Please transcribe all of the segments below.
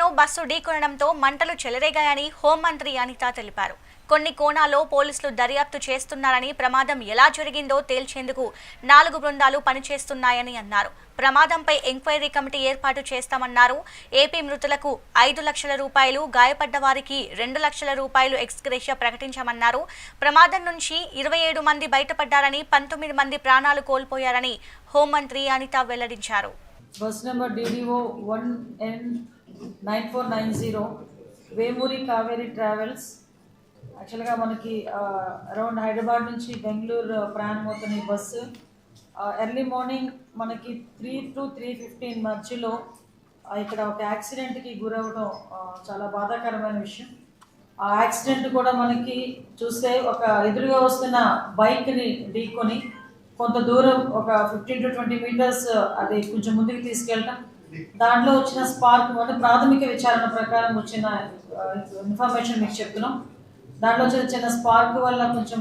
ను బస్సు ఢీకొనడంతో మంటలు చెలరేగాయని హోంమంత్రి అనిత తెలిపారు. కొన్ని కోణాల్లో పోలీసులు దర్యాప్తు చేస్తున్నారని ప్రమాదం ఎలా జరిగిందో తేల్చేందుకు నాలుగు బృందాలు పనిచేస్తున్నాయని అన్నారు. ప్రమాదంపై ఎంక్వైరీ కమిటీ ఏర్పాటు చేస్తామన్నారు. ఏపీ మృతులకు ఐదు లక్షల రూపాయలు గాయపడ్డ వారికి రెండు లక్షల రూపాయలు ఎక్స్గ్రేషియా ప్రకటించామన్నారు. ప్రమాదం నుంచి ఇరవై ఏడు మంది బయటపడ్డారని పంతొమ్మిది మంది ప్రాణాలు కోల్పోయారని హోంమంత్రి అనిత వెల్లడించారు. Bus number D D O one N nine four nine zero Vemuri Kaveri travels. యాక్చువల్గా మనకి అరౌండ్ హైదరాబాద్ నుంచి బెంగళూరు ప్రయాణం అవుతున్న ఈ బస్సు ఎర్లీ మార్నింగ్ మనకి త్రీ టు త్రీ ఫిఫ్టీన్ మధ్యలో ఇక్కడ ఒక యాక్సిడెంట్కి గురవడం చాలా బాధాకరమైన విషయం. ఆ యాక్సిడెంట్ కూడా మనకి చూస్తే ఒక ఎదురుగా వస్తున్న బైక్ని ఢీకొని కొంత దూరం ఒక ఫిఫ్టీన్ టు ట్వంటీ మీటర్స్ అది కొంచెం ముందుకు తీసుకెళ్ళటం. దాంట్లో వచ్చిన స్పార్క్ అంటే ప్రాథమిక విచారణ ప్రకారం వచ్చిన ఇన్ఫర్మేషన్ మీకు చెప్తున్నాం. దాంట్లో వచ్చిన చిన్న స్పార్క్ వల్ల కొంచెం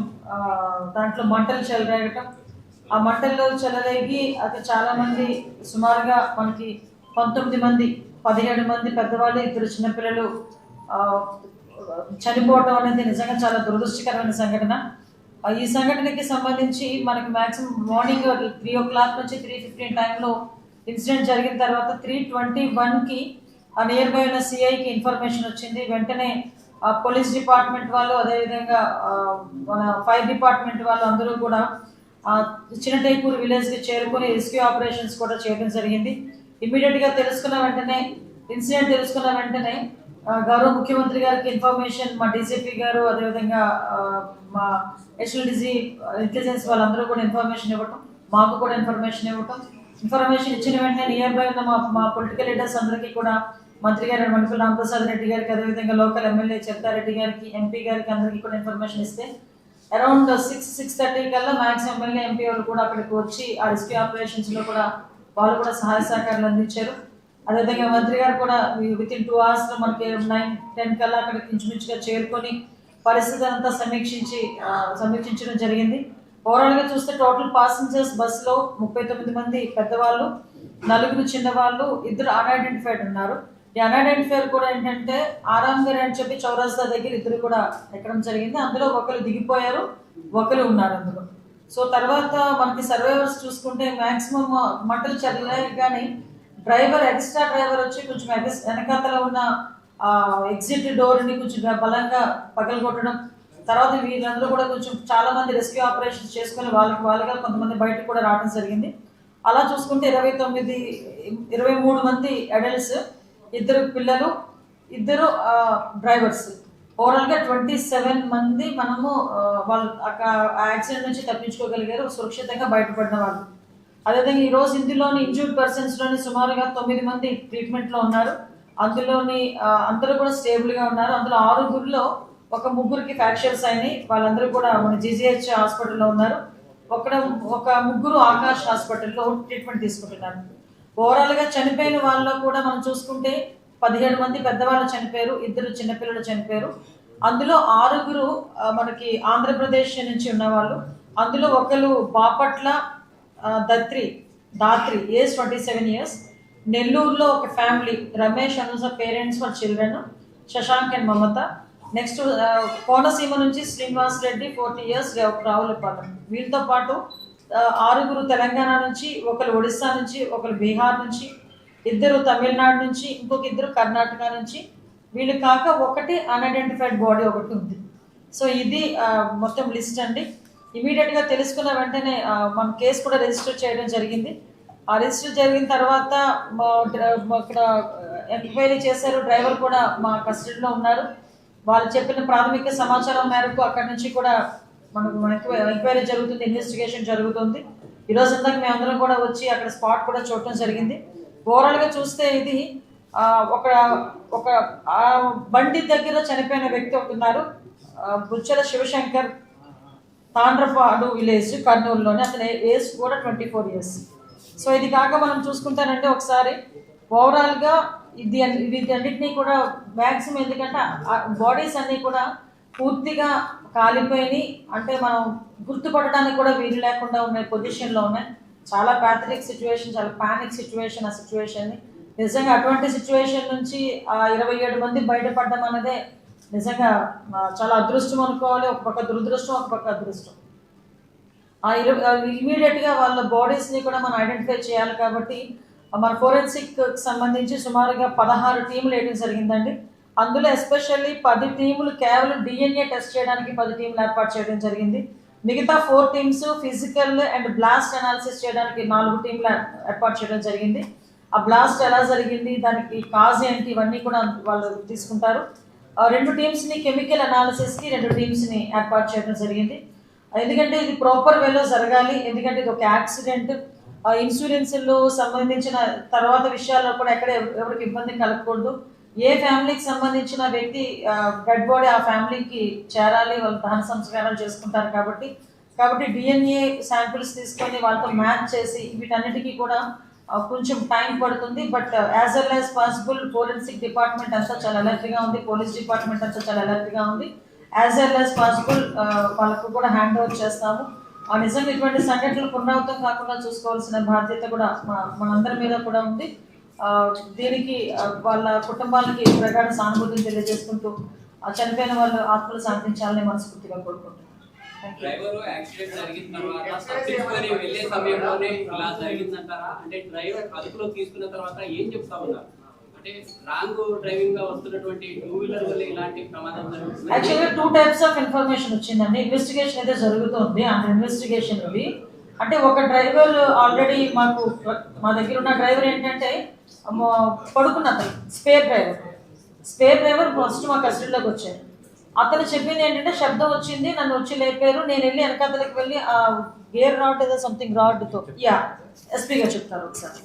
దాంట్లో మంటలు చెలరేగటం. ఆ మంటల్లో చెలరేగి అది చాలా మంది సుమారుగా మనకి పంతొమ్మిది మంది పదిహేడు మంది పెద్దవాళ్ళు ఇద్దరు చిన్నపిల్లలు చనిపోవటం అనేది నిజంగా చాలా దురదృష్టకరమైన సంఘటన. ఈ సంఘటనకి సంబంధించి మనకి maximum morning three o'clock నుంచి త్రీ ఫిఫ్టీన్ టైంలో ఇన్సిడెంట్ జరిగిన తర్వాత త్రీ ట్వంటీ వన్కి ఆ నియర్ బై ఉన్న సిఐకి ఇన్ఫర్మేషన్ వచ్చింది. వెంటనే ఆ పోలీస్ డిపార్ట్మెంట్ వాళ్ళు అదేవిధంగా మన ఫైర్ డిపార్ట్మెంట్ వాళ్ళు అందరూ కూడా ఆ, చిన్నటైపూర్ విలేజ్కి చేరుకొని రెస్క్యూ ఆపరేషన్స్ కూడా చేయడం జరిగింది. ఇమీడియట్గా తెలుసుకున్న వెంటనే ఇన్సిడెంట్ తెలుసుకున్న వెంటనే గౌరవ ముఖ్యమంత్రి గారికి ఇన్ఫర్మేషన్ మా డీజీపీ గారు అదేవిధంగా మా హెచ్ఎల్డిజీ ఇంటెలిజెన్స్ వాళ్ళందరూ కూడా ఇన్ఫర్మేషన్ ఇవ్వటం మాకు కూడా ఇన్ఫర్మేషన్ ఇవ్వటం ఇన్ఫర్మేషన్ ఇచ్చిన వెంటనే నియర్ బై ఉన్న మా మా పొలిటికల్ లీడర్స్ అందరికీ కూడా మంత్రి గారు మణిపూర్ రామప్రసాద్ రెడ్డి గారికి అదేవిధంగా లోకల్ ఎమ్మెల్యే చెప్తారెడ్డి గారికి ఎంపీ గారికి అందరికీ కూడా ఇన్ఫర్మేషన్ ఇస్తే అరౌండ్ సిక్స్ సిక్స్ థర్టీ కల్లా మ్యాక్సిమం ఎమ్మెల్యే ఎంపీ వాళ్ళు కూడా అక్కడికి వచ్చి ఆ రెస్క్యూ ఆపరేషన్స్లో కూడా వాళ్ళు కూడా సహాయ సహకారాలు అందించారు. అదేవిధంగా మంత్రి గారు కూడా విత్ ఇన్ టూ అవర్స్లో మనకి నైన్ టెన్ కల్లా అక్కడికి ఇంచుమించుగా చేరుకొని పరిస్థితి అంతా సమీక్షించి సమీక్షించడం జరిగింది. ఓవరాల్గా చూస్తే టోటల్ పాసెంజర్స్ బస్సులో ముప్పై తొమ్మిది మంది పెద్దవాళ్ళు నలుగురు చిన్నవాళ్ళు ఇద్దరు అన్ఐడెంటిఫైడ్ ఉన్నారు. ఈ అన్ఐడెంటిఫైడ్ కూడా ఏంటంటే ఆరామ్ అని చెప్పి చౌరస్తా దగ్గర ఇద్దరు కూడా ఎక్కడం జరిగింది. అందులో ఒకరు దిగిపోయారు ఒకరు ఉన్నారు అందులో. సో తర్వాత మనకి సర్వైవర్స్ చూసుకుంటే మాక్సిమం మంటలు చల్లలేదు కానీ డ్రైవర్ ఎక్స్ట్రా డ్రైవర్ వచ్చి కొంచెం ఎగస్- వెనకాతల ఉన్న ఎగ్జిట్ డోర్ని కొంచెం బలంగా పగలగొట్టడం తర్వాత వీళ్ళందరూ కూడా కొంచెం చాలా మంది రెస్క్యూ ఆపరేషన్స్ చేసుకుని వాళ్ళకి వాళ్ళుగా కొంతమంది బయటకు కూడా రావడం జరిగింది. అలా చూసుకుంటే ఇరవై తొమ్మిది ఇరవై మూడు మంది అడల్ట్స్ ఇద్దరు పిల్లలు ఇద్దరు డ్రైవర్స్ ఓవరాల్గా ట్వంటీ సెవెన్ మంది మనము వాళ్ళు యాక్సిడెంట్ నుంచి తప్పించుకోగలిగారు సురక్షితంగా బయటపడిన వాళ్ళు. అదేవిధంగా ఈరోజు ఇందులోని ఇంజూర్డ్ పర్సన్స్లోని సుమారుగా తొమ్మిది మంది ట్రీట్మెంట్లో ఉన్నారు. అందులోని అందరూ కూడా స్టేబుల్గా ఉన్నారు. అందులో ఆరుగురిలో ఒక ముగ్గురికి ఫ్రాక్చర్స్ అయినాయి. వాళ్ళందరూ కూడా మన జీజీహెచ్ హాస్పిటల్లో ఉన్నారు. ఒక ఒక ముగ్గురు ఆకాష్ హాస్పిటల్లో ట్రీట్మెంట్ తీసుకుంటున్నారు. ఓవరాల్గా చనిపోయిన వాళ్ళలో కూడా మనం చూసుకుంటే పదిహేడు మంది పెద్దవాళ్ళు చనిపోయారు ఇద్దరు చిన్నపిల్లలు చనిపోయారు. అందులో ఆరుగురు మనకి ఆంధ్రప్రదేశ్ నుంచి ఉన్నవాళ్ళు. అందులో ఒకరు Bapatla Datri Dhatri age twenty seven years. నెల్లూరులో ఒక ఫ్యామిలీ రమేష్ అనుస పేరెంట్స్ వాళ్ళ children Shashank and Mamata. Next uh, Konaseema నుంచి శ్రీనివాస్ రెడ్డి ఫోర్టీ ఇయర్స్ రావులపాలెం వీళ్ళతో పాటు uh, ఆరుగురు తెలంగాణ నుంచి ఒకరు ఒడిస్సా నుంచి ఒకరు బీహార్ నుంచి ఇద్దరు తమిళనాడు నుంచి ఇంకొక ఇద్దరు కర్ణాటక నుంచి వీళ్ళు కాక ఒకటి అన్ఐడెంటిఫైడ్ బాడీ ఒకటి ఉంది. సో ఇది uh, మొత్తం లిస్ట్ అండి. ఇమీడియట్గా తెలుసుకున్న వెంటనే మన కేసు కూడా రిజిస్టర్ చేయడం జరిగింది. ఆ రిజిస్టర్ జరిగిన తర్వాత మా మా ఇక్కడ ఎంక్వైరీ చేశారు. డ్రైవర్ కూడా మా కస్టడీలో ఉన్నారు. వాళ్ళు చెప్పిన ప్రాథమిక సమాచారం మేరకు అక్కడి నుంచి కూడా మనకు ఎంక్వైరీ జరుగుతుంది ఇన్వెస్టిగేషన్ జరుగుతుంది. ఈరోజు ఇందాక మేమందరం కూడా వచ్చి అక్కడ స్పాట్ కూడా చూడటం జరిగింది. ఓవరాల్గా చూస్తే ఇది ఒక ఒక బండి దగ్గర చనిపోయిన వ్యక్తి ఒకటి బుచ్చల శివశంకర్ తాండ్రపాడు విలేజ్ కర్నూలులోనే. అతని ఏజ్ కూడా ట్వంటీ ఫోర్ ఇయర్స్. సో ఇది కాక మనం చూసుకుంటానంటే ఒకసారి. ఓవరాల్గా ఇది వీటన్నిటినీ కూడా మ్యాక్సిమం ఎందుకంటే బాడీస్ అన్నీ కూడా పూర్తిగా కాలిపోయి అంటే మనం గుర్తుపడడానికి కూడా వీలు లేకుండా ఉన్న పొజిషన్లో ఉన్నాయి చాలా ప్యాథలిక్ సిచ్యువేషన్ చాలా పానిక్ సిచ్యువేషన్ ఆ సిచ్యువేషన్ని నిజంగా అటువంటి సిచ్యువేషన్ నుంచి ఆ ఇరవై ఏడు మంది బయటపడడం అన్నదే నిజంగా చాలా అదృష్టం అనుకోవాలి. ఒక పక్క దురదృష్టం ఒక పక్క అదృష్టం. ఆ ఇరవై ఇమీడియట్గా వాళ్ళ బాడీస్ని కూడా మనం ఐడెంటిఫై చేయాలి కాబట్టి మన ఫోరెన్సిక్ సంబంధించి సుమారుగా పదహారు టీములు వేయడం జరిగిందండి. అందులో ఎస్పెషల్లీ పది టీములు కేవలం డిఎన్ఏ టెస్ట్ చేయడానికి పది టీములు ఏర్పాటు చేయడం జరిగింది. మిగతా four teams physical and blast analysis చేయడానికి నాలుగు టీంలు ఏర్పాటు చేయడం జరిగింది. ఆ బ్లాస్ట్ ఎలా జరిగింది దానికి కాజ్ ఏంటి ఇవన్నీ కూడా వాళ్ళు తీసుకుంటారు. ఆ రెండు టీమ్స్ని కెమికల్ అనాలిసిస్కి రెండు టీమ్స్ని ఏర్పాటు చేయడం జరిగింది. ఎందుకంటే ఇది ప్రాపర్ వేలో జరగాలి ఎందుకంటే ఇది ఒక యాక్సిడెంట్. ఇన్సూరెన్స్లో సంబంధించిన తర్వాత విషయాల్లో కూడా ఎక్కడ ఎవరికి ఇబ్బంది కలగకూడదు. ఏ ఫ్యామిలీకి సంబంధించిన వ్యక్తి డెడ్ బాడీ ఆ ఫ్యామిలీకి చేరాలి వాళ్ళు దహన సంస్కారాలు చేసుకుంటారు కాబట్టి కాబట్టి డిఎన్ఏ శాంపిల్స్ తీసుకొని వాళ్ళతో మ్యాచ్ చేసి వీటన్నిటికీ కూడా కొంచెం టైం పడుతుంది. But as well as possible forensic department అంతా చాలా అలర్ట్గా ఉంది. పోలీస్ డిపార్ట్మెంట్ అంతా చాలా అలర్ట్గా ఉంది. యాజ్ వెల్ యాజ్ పాసిబుల్ వాళ్ళకు కూడా హ్యాండ్ ఓవర్ చేస్తాము. ఆ నిజంగా ఇటువంటి సంఘటనలు పునరావృతం కాకుండా చూసుకోవాల్సిన బాధ్యత కూడా మన- మనందరి మీద కూడా ఉంది. ఆ, దీనికి వాళ్ళ కుటుంబాలకి ప్రగాఢ సానుభూతిని తెలియజేసుకుంటూ ఆ చనిపోయిన వాళ్ళు ఆత్మలు శాంతించాలని మనస్ఫూర్తిగా కోరుకుంటున్నాను. డ్రైవర్ యాక్సిడెంట్ జరిగిన తర్వాత తప్పించుకొని వెళ్ళే సమయంలోనే ఇలా జరిగిందంటారా? అంటే డ్రైవర్ అదుపులో తీసుకున్న తర్వాత ఏం చెప్తా ఉన్నారు? అంటే రాంగ్ డ్రైవింగ్గా వస్తున్నటువంటి టూ వీలర్ వల్ల ఇలాంటి ప్రమాదం యాక్చువల్గా టూ టైప్స్ ఆఫ్ ఇన్ఫర్మేషన్ వచ్చిందండి. ఇన్వెస్టిగేషన్ అయితే జరుగుతుంది. అండ్ ఇన్వెస్టిగేషన్ అంటే ఒక డ్రైవర్ ఆల్రెడీ మాకు మా దగ్గర ఉన్న డ్రైవర్ ఏంటంటే పడుకున్న అతను spare driver spare driver first మా కస్టడీలోకి వచ్చారు అతను చెప్పింది ఏంటంటే శబ్దం వచ్చింది నన్ను వచ్చి లేపారు. నేను వెళ్ళి వెనకాతలకి వెళ్ళి గేర్ రాడ్ ఏదో సంథింగ్ రాడ్తో యా ఎస్పీ గారు చెప్తారు ఒకసారి.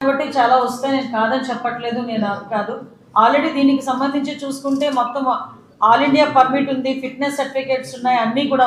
కాబట్టి చాలా వస్తాయి నేను కాదని చెప్పట్లేదు నేను కాదు. ఆల్రెడీ దీనికి సంబంధించి చూసుకుంటే మొత్తం ఆల్ ఇండియా పర్మిట్ ఉంది ఫిట్నెస్ సర్టిఫికేట్స్ ఉన్నాయి అన్నీ కూడా